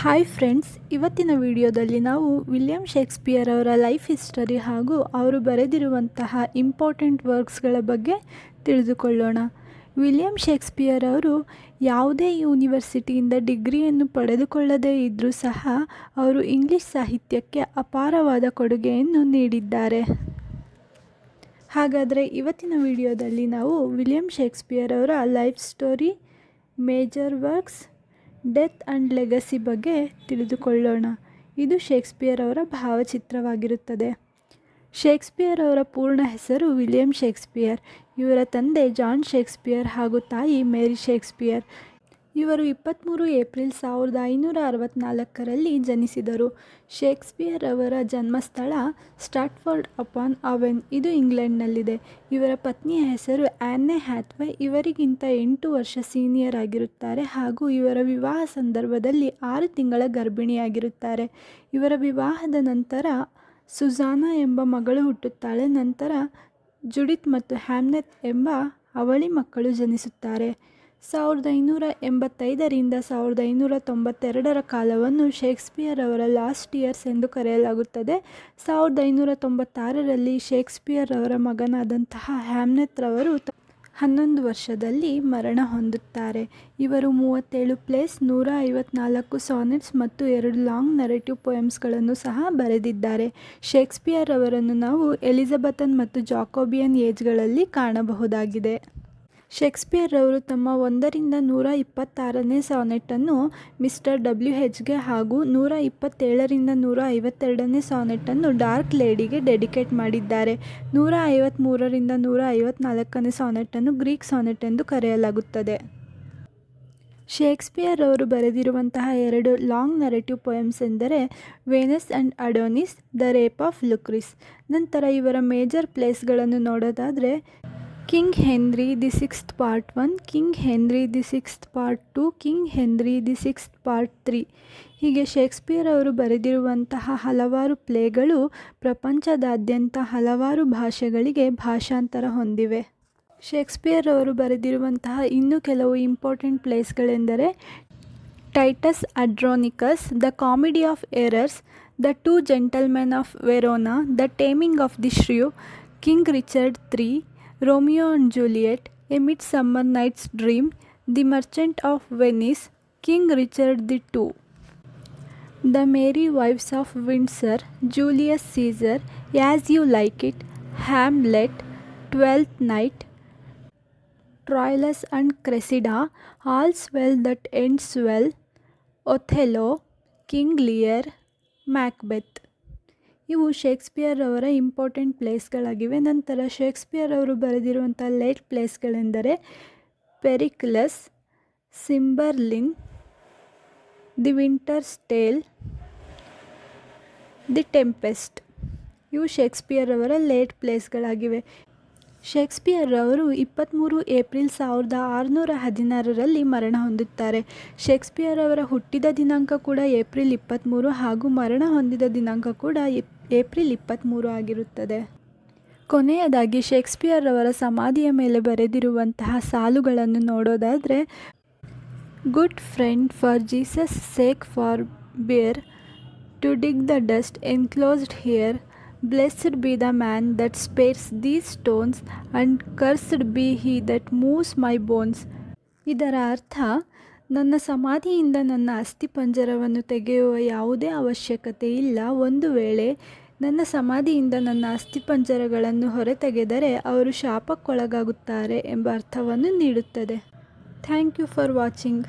Hi friends ಇವತ್ತಿನ ವಿಡಿಯೋದಲ್ಲಿ ನಾವು ವಿಲಿಯಂ ಶೇಕ್ಸ್ಪಿಯರ್ ಅವರ ಲೈಫ್ ಹಿಸ್ಟರಿ ಹಾಗೂ ಅವರು ಬರೆದಿರುವಂತಹ ಇಂಪಾರ್ಟೆಂಟ್ ವರ್ಕ್ಸ್ಗಳ ಬಗ್ಗೆ ತಿಳಿದುಕೊಳ್ಳೋಣ. ವಿಲಿಯಂ ಶೇಕ್ಸ್ಪಿಯರ್ ಅವರು ಯಾವುದೇ ಯೂನಿವರ್ಸಿಟಿಯಿಂದ ಡಿಗ್ರಿಯನ್ನು ಪಡೆದುಕೊಳ್ಳದೇ ಇದ್ದರೂ ಸಹ ಅವರು ಇಂಗ್ಲಿಷ್ ಸಾಹಿತ್ಯಕ್ಕೆ ಅಪಾರವಾದ ಕೊಡುಗೆಯನ್ನು ನೀಡಿದ್ದಾರೆ. ಹಾಗಾದರೆ ಇವತ್ತಿನ ವಿಡಿಯೋದಲ್ಲಿ ನಾವು ವಿಲಿಯಂ ಶೇಕ್ಸ್ಪಿಯರ್ ಅವರ life story major works death and legacy ಬಗ್ಗೆ ತಿಳಿದುಕೊಳ್ಳೋಣ. ಇದು ಶೇಕ್ಸ್ಪಿಯರ್ ಅವರ ಭಾವಚಿತ್ರವಾಗಿರುತ್ತದೆ. ಶೇಕ್ಸ್ಪಿಯರ್ ಅವರ ಪೂರ್ಣ ಹೆಸರು ವಿಲಿಯಂ ಶೇಕ್ಸ್ಪಿಯರ್. ಇವರ ತಂದೆ ಜಾನ್ ಶೇಕ್ಸ್ಪಿಯರ್ ಹಾಗೂ ತಾಯಿ ಮೇರಿ ಶೇಕ್ಸ್ಪಿಯರ್. ಇವರು ಇಪ್ಪತ್ತ್ಮೂರು ಏಪ್ರಿಲ್ ಸಾವಿರದ ಐನೂರ ಅರವತ್ತ್ನಾಲ್ಕರಲ್ಲಿ ಜನಿಸಿದರು. ಶೇಕ್ಸ್ಪಿಯರ್ ಅವರ ಜನ್ಮಸ್ಥಳ ಸ್ಟಾಟ್ಫರ್ಡ್ ಅಪಾನ್ ಅವೆನ್, ಇದು ಇಂಗ್ಲೆಂಡ್ನಲ್ಲಿದೆ. ಇವರ ಪತ್ನಿಯ ಹೆಸರು ಆ್ಯನ್ನೆ ಹ್ಯಾಥ್ವೆ ಇವರಿಗಿಂತ ಎಂಟು ವರ್ಷ ಸೀನಿಯರ್ ಆಗಿರುತ್ತಾರೆ ಹಾಗೂ ಇವರ ವಿವಾಹ ಸಂದರ್ಭದಲ್ಲಿ ಆರು ತಿಂಗಳ ಗರ್ಭಿಣಿಯಾಗಿರುತ್ತಾರೆ. ಇವರ ವಿವಾಹದ ನಂತರ ಸುಜಾನಾ ಎಂಬ ಮಗಳು ಹುಟ್ಟುತ್ತಾಳೆ. ನಂತರ ಜುಡಿತ್ ಮತ್ತು ಹ್ಯಾಮ್ನೆತ್ ಎಂಬ ಅವಳಿ ಮಕ್ಕಳು ಜನಿಸುತ್ತಾರೆ. ಸಾವಿರದ ಐನೂರ ಎಂಬತ್ತೈದರಿಂದ ಸಾವಿರದ ಐನೂರ ತೊಂಬತ್ತೆರಡರ ಕಾಲವನ್ನು ಶೇಕ್ಸ್ಪಿಯರ್ ಅವರ ಲಾಸ್ಟ್ ಇಯರ್ಸ್ ಎಂದು ಕರೆಯಲಾಗುತ್ತದೆ. ಸಾವಿರದ ಐನೂರ ತೊಂಬತ್ತಾರರಲ್ಲಿ ಶೇಕ್ಸ್ಪಿಯರ್ ಅವರ ಮಗನಾದಂತಹ ಹ್ಯಾಮ್ನೆತ್ ರವರು ಹನ್ನೊಂದು ವರ್ಷದಲ್ಲಿ ಮರಣ ಹೊಂದುತ್ತಾರೆ. ಇವರು ಮೂವತ್ತೇಳು ಪ್ಲೇಸ್ ನೂರ ಐವತ್ನಾಲ್ಕು ಸಾನೆಟ್ಸ್ ಮತ್ತು ಎರಡು ಲಾಂಗ್ ನರೇಟಿವ್ ಪೊಯಮ್ಸ್ಗಳನ್ನು ಸಹ ಬರೆದಿದ್ದಾರೆ. ಶೇಕ್ಸ್ಪಿಯರ್ ಅವರನ್ನು ನಾವು ಎಲಿಜಬೆಥನ್ ಮತ್ತು ಜಾಕೋಬಿಯನ್ ಏಜ್ಗಳಲ್ಲಿ ಕಾಣಬಹುದಾಗಿದೆ. ಶೇಕ್ಸ್ಪಿಯರ್ ಅವರು ತಮ್ಮ ಒಂದರಿಂದ ನೂರ ಇಪ್ಪತ್ತಾರನೇ ಸಾನೆಟನ್ನು ಮಿಸ್ಟರ್ ಡಬ್ಲ್ಯೂ ಹೆಚ್ಗೆ ಹಾಗೂ ನೂರ ಇಪ್ಪತ್ತೇಳರಿಂದ ನೂರ ಐವತ್ತೆರಡನೇ ಸಾನೆಟನ್ನು ಡಾರ್ಕ್ ಲೇಡಿಗೆ ಡೆಡಿಕೇಟ್ ಮಾಡಿದ್ದಾರೆ. ನೂರ ಐವತ್ತ್ಮೂರರಿಂದ ನೂರ ಐವತ್ತ್ನಾಲ್ಕನೇ ಸಾನೆಟನ್ನು ಗ್ರೀಕ್ ಸಾನೆಟ್ ಎಂದು ಕರೆಯಲಾಗುತ್ತದೆ. ಶೇಕ್ಸ್ಪಿಯರ್ ಅವರು ಬರೆದಿರುವಂತಹ ಎರಡು ಲಾಂಗ್ ನರೇಟಿವ್ ಪೊಯಮ್ಸ್ ಎಂದರೆ Venus and Adonis, the rape of Lucrece. ನಂತರ ಇವರ ಮೇಜರ್ ಪ್ಲೇಸ್ಗಳನ್ನು ನೋಡೋದಾದರೆ King Henry the sixth part one King Henry the sixth part two King Henry the sixth part three ಹೀಗೆ ಶೇಕ್ಸ್ಪಿಯರ್ ಅವರು ಬರೆದಿರುವಂತಹ ಹಲವಾರು ಪ್ಲೇಗಳು ಪ್ರಪಂಚದಾದ್ಯಂತ ಹಲವಾರು ಭಾಷೆಗಳಿಗೆ ಭಾಷಾಂತರ ಹೊಂದಿವೆ. ಶೇಕ್ಸ್ಪಿಯರ್ ಅವರು ಬರೆದಿರುವಂತಹ ಇನ್ನೂ ಕೆಲವು important ಪ್ಲೇಸ್ಗಳೆಂದರೆ Titus Andronicus the comedy of errors the two gentlemen of Verona the taming of the shrew King Richard three Romeo and Juliet, A Midsummer Night's Dream, The Merchant of Venice, King Richard II. The Merry Wives of Windsor, Julius Caesar, As You Like It, Hamlet, Twelfth Night, Troilus and Cressida, All's Well That Ends Well, Othello, King Lear, Macbeth. ಇವು Shakespeare ಅವರ important ಪ್ಲೇಸ್ಗಳಾಗಿವೆ. ನಂತರ Shakespeare ಅವರು ಬರೆದಿರುವಂಥ late ಪ್ಲೇಸ್ಗಳೆಂದರೆ Pericles, Cymbeline, the winter's tale the Tempest. ಇವು Shakespeare ಅವರ late ಪ್ಲೇಸ್ಗಳಾಗಿವೆ. Shakespeare ಅವರು ಇಪ್ಪತ್ತ್ಮೂರು ಏಪ್ರಿಲ್ ಸಾವಿರದ ಆರುನೂರ ಹದಿನಾರರಲ್ಲಿ ಮರಣ ಹೊಂದುತ್ತಾರೆ. ಶೇಕ್ಸ್ಪಿಯರ್ ಅವರ ಹುಟ್ಟಿದ ದಿನಾಂಕ ಕೂಡ ಏಪ್ರಿಲ್ ಇಪ್ಪತ್ತ್ಮೂರು ಹಾಗೂ ಮರಣ ಹೊಂದಿದ ದಿನಾಂಕ ಕೂಡ ಏಪ್ರಿಲ್ ಇಪ್ಪತ್ತ್ಮೂರು ಆಗಿರುತ್ತದೆ. ಕೊನೆಯದಾಗಿ ಶೇಕ್ಸ್ಪಿಯರ್ ಅವರ ಸಮಾಧಿಯ ಮೇಲೆ ಬರೆದಿರುವಂತಹ ಸಾಲುಗಳನ್ನು ನೋಡೋದಾದರೆ, good friend for Jesus sake for bear to dig the dust enclosed here blessed be the man that spares these stones, and cursed be he that moves my bones. ಇದರ ಅರ್ಥ ನನ್ನ ಸಮಾಧಿಯಿಂದ ನನ್ನ ಅಸ್ಥಿಪಂಜರವನ್ನು ತೆಗೆಯುವ ಯಾವುದೇ ಅವಶ್ಯಕತೆ ಇಲ್ಲ. ಒಂದು ವೇಳೆ ನನ್ನ ಸಮಾಧಿಯಿಂದ ನನ್ನ ಅಸ್ಥಿಪಂಜರಗಳನ್ನು ಹೊರತೆಗೆದರೆ ಅವರು ಶಾಪಕ್ಕೊಳಗಾಗುತ್ತಾರೆ ಎಂಬ ಅರ್ಥವನ್ನು ನೀಡುತ್ತದೆ. Thank you for watching